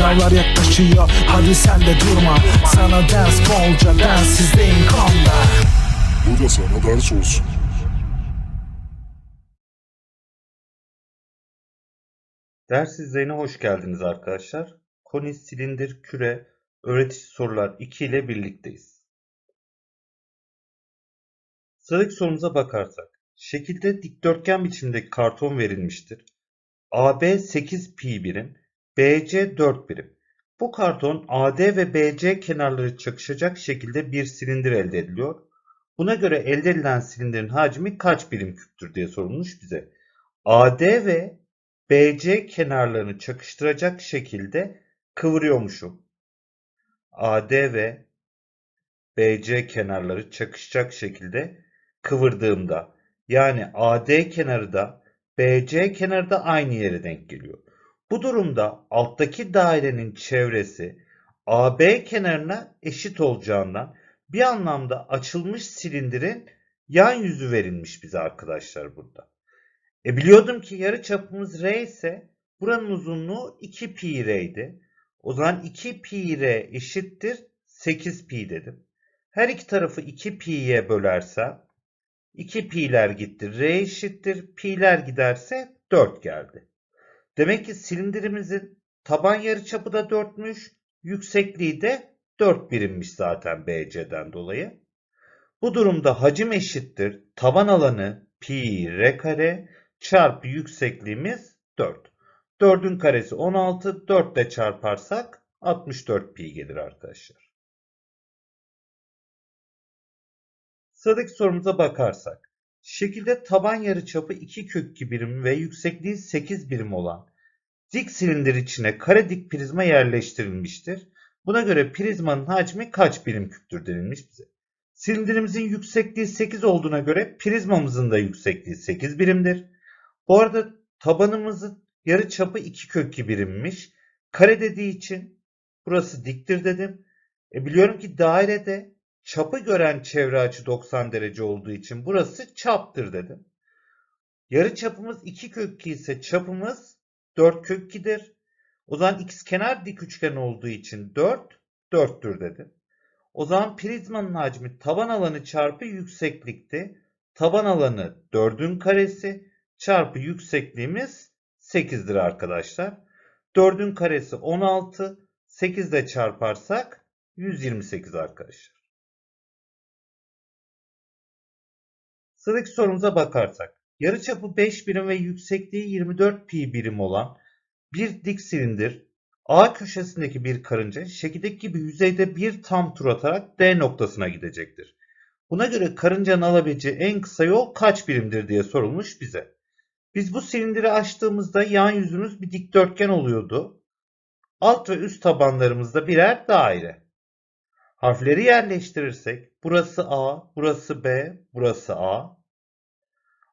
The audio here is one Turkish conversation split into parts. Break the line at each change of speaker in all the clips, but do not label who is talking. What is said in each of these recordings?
Sınavlar yaklaşıyor hadi sen de durma Sana ders bolca densizliğin konda
Bu da sana ders olsun.
Ders izleyine hoş geldiniz arkadaşlar. Koni silindir küre öğretici sorular 2 ile birlikteyiz. Sıradaki sorumuza bakarsak. Şekilde dikdörtgen biçimdeki karton verilmiştir. AB 8 pi birim, BC 4 birim. Bu karton AD ve BC kenarları çakışacak şekilde bir silindir elde ediliyor. Buna göre elde edilen silindirin hacmi kaç birim küptür diye sorulmuş bize. AD ve BC kenarlarını çakıştıracak şekilde kıvırıyormuşum. AD ve BC kenarları çakışacak şekilde kıvırdığımda yani AD kenarı da BC kenarı da aynı yere denk geliyor. Bu durumda alttaki dairenin çevresi AB kenarına eşit olacağından bir anlamda açılmış silindirin yan yüzü verilmiş bize arkadaşlar burada. E biliyordum ki yarı çapımız r ise buranın uzunluğu 2 pi r'ydi. O zaman 2 pi r eşittir 8 pi dedim. Her iki tarafı 2 pi'ye bölersem 2 pi'ler gitti. R eşittir. Pi'ler giderse 4 geldi. Demek ki silindirimizin taban yarıçapı da 4'müş. Yüksekliği de 4 birimmiş zaten BC'den dolayı. Bu durumda hacim eşittir. Taban alanı pi r kare çarpı yüksekliğimiz 4. 4'ün karesi 16. 4 ile çarparsak 64 pi gelir arkadaşlar. Sıradaki sorumuza bakarsak. Şekilde taban yarıçapı 2 kök 2 birim ve yüksekliği 8 birim olan dik silindir içine kare dik prizma yerleştirilmiştir. Buna göre prizmanın hacmi kaç birim küptür denilmiş bize. Silindirimizin yüksekliği 8 olduğuna göre prizmamızın da yüksekliği 8 birimdir. Bu arada tabanımızın yarı çapı 2 kök 2 birimmiş. Kare dediği için burası diktir dedim. E biliyorum ki dairede çapı gören çevre açı 90 derece olduğu için burası çaptır dedim. Yarı çapımız 2 kök 2 ise çapımız 4 kök 2'dir. O zaman ikizkenar dik üçgen olduğu için 4 4'tür dedim. O zaman prizmanın hacmi taban alanı çarpı yükseklikti. Taban alanı 4'ün karesi çarpı yüksekliğimiz 8'dir arkadaşlar. 4'ün karesi 16. 8 ile çarparsak 128 arkadaşlar. Sıradaki sorumuza bakarsak. Yarıçapı 5 birim ve yüksekliği 24 pi birim olan bir dik silindir A köşesindeki bir karınca şekildeki gibi yüzeyde bir tam tur atarak D noktasına gidecektir. Buna göre karıncanın alabileceği en kısa yol kaç birimdir diye sorulmuş bize. Biz bu silindiri açtığımızda yan yüzümüz bir dikdörtgen oluyordu. Alt ve üst tabanlarımızda birer daire. Harfleri yerleştirirsek burası A, burası B, burası A.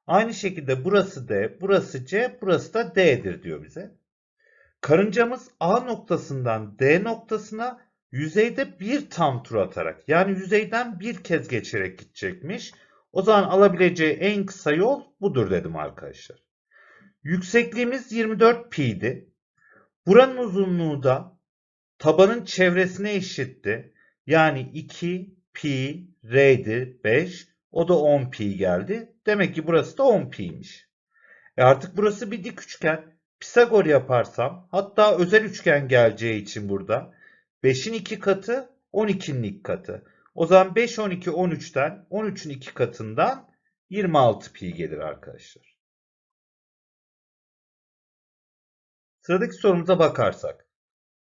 Aynı şekilde burası D, burası C, burası da D'dir diyor bize. Karıncamız A noktasından D noktasına yüzeyde bir tam tur atarak yani yüzeyden bir kez geçerek gidecekmiş. O zaman alabileceği en kısa yol budur dedim arkadaşlar. Yüksekliğimiz 24 pi'di. Buranın uzunluğu da tabanın çevresine eşitti. Yani 2 pi r'di 5. O da 10 pi geldi. Demek ki burası da 10 pi'ymiş. E artık burası bir dik üçgen. Pisagor yaparsam hatta özel üçgen geleceği için burada 5'in 2 katı 12'nin 2 katı. O zaman 5, 12, 13'ten 13'ün 2 katından 26 pi gelir arkadaşlar. Sıradaki sorumuza bakarsak.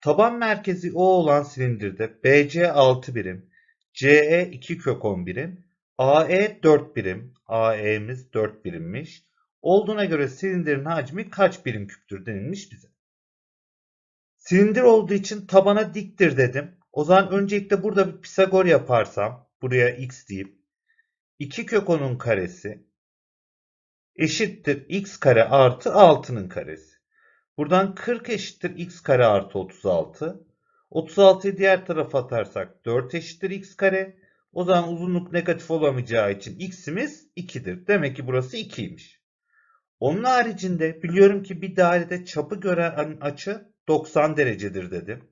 Taban merkezi O olan silindirde BC 6 birim, CE 2 kök 10 birim, AE 4 birim, AE'miz 4 birimmiş. Olduğuna göre silindirin hacmi kaç birim küptür denilmiş bize. Silindir olduğu için tabana diktir dedim. O zaman öncelikle burada bir Pisagor yaparsam buraya x deyip 2 kök 10'un karesi eşittir x kare artı 6'nın karesi. Buradan 40 eşittir x kare artı 36. 36'yı diğer tarafa atarsak 4 eşittir x kare. O zaman uzunluk negatif olamayacağı için x'imiz 2'dir. Demek ki burası 2'ymiş. Onun haricinde biliyorum ki bir dairede çapı gören açı 90 derecedir dedim.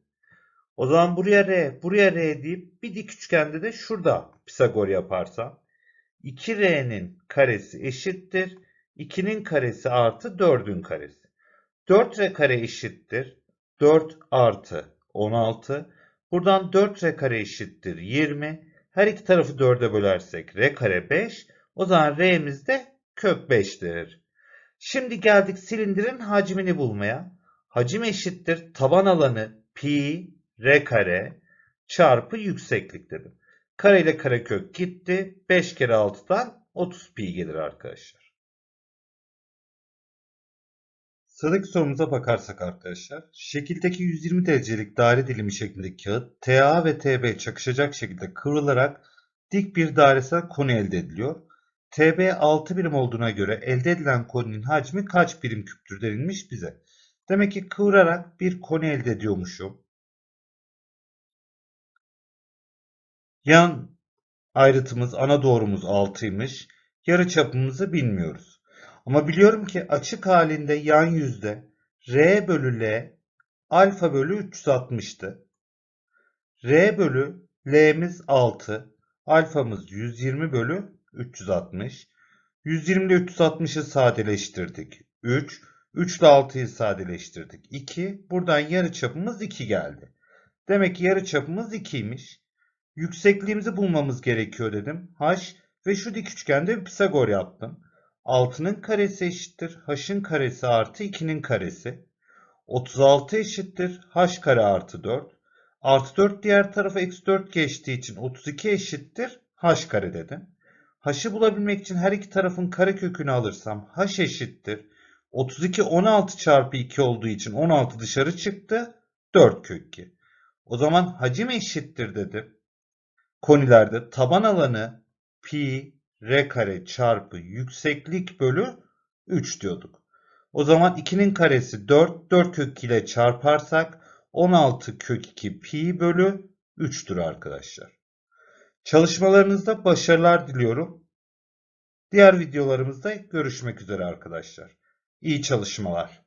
O zaman buraya R, buraya R deyip bir dik üçgende de şurada Pisagor yaparsam 2R'nin karesi eşittir 2'nin karesi artı 4'ün karesi. 4R kare eşittir 4 artı 16. Buradan 4R kare eşittir 20. Her iki tarafı 4'e bölersek R kare 5. O zaman R'miz de kök 5'tir. Şimdi geldik silindirin hacmini bulmaya. Hacim eşittir taban alanı pi r kare çarpı yükseklik dedim. Kare ile kare kök gitti. 5 kere 6'dan 30 pi gelir arkadaşlar. Sıradaki sorumuza bakarsak arkadaşlar, şekildeki 120 derecelik daire dilimi şeklindeki kağıt TA ve TB çakışacak şekilde kıvrılarak dik bir dairesel konu elde ediliyor. TB 6 birim olduğuna göre elde edilen konunun hacmi kaç birim küptür denilmiş bize. Demek ki kıvırarak bir konu elde ediyormuşum. Yan ayrıtımız, ana doğrumuz 6'ymış. Yarı çapımızı bilmiyoruz. Ama biliyorum ki açık halinde yan yüzde R bölü L alfa bölü 360'tı. R bölü L'miz 6. Alfamız 120 bölü 360. 120 ile 360'ı sadeleştirdik. 3. 3 ile 6'yı sadeleştirdik. 2. Buradan yarı çapımız 2 geldi. Demek ki yarı çapımız 2'ymiş. Yüksekliğimizi bulmamız gerekiyor dedim. H ve şu dik üçgende bir Pisagor yaptım. 6'nın karesi eşittir. H'ın karesi artı 2'nin karesi. 36 eşittir. H kare artı 4. Artı 4 diğer tarafa eksi 4 geçtiği için 32 eşittir. H kare dedim. H'ı bulabilmek için her iki tarafın karekökünü alırsam H eşittir. 32 16 çarpı 2 olduğu için 16 dışarı çıktı. 4 kök 2. O zaman hacim eşittir dedim. Konilerde taban alanı pi r kare çarpı yükseklik bölü 3 diyorduk. O zaman 2'nin karesi 4, 4 kök 2 ile çarparsak 16 kök 2 pi bölü 3'tür arkadaşlar. Çalışmalarınızda başarılar diliyorum. Diğer videolarımızda görüşmek üzere arkadaşlar. İyi çalışmalar.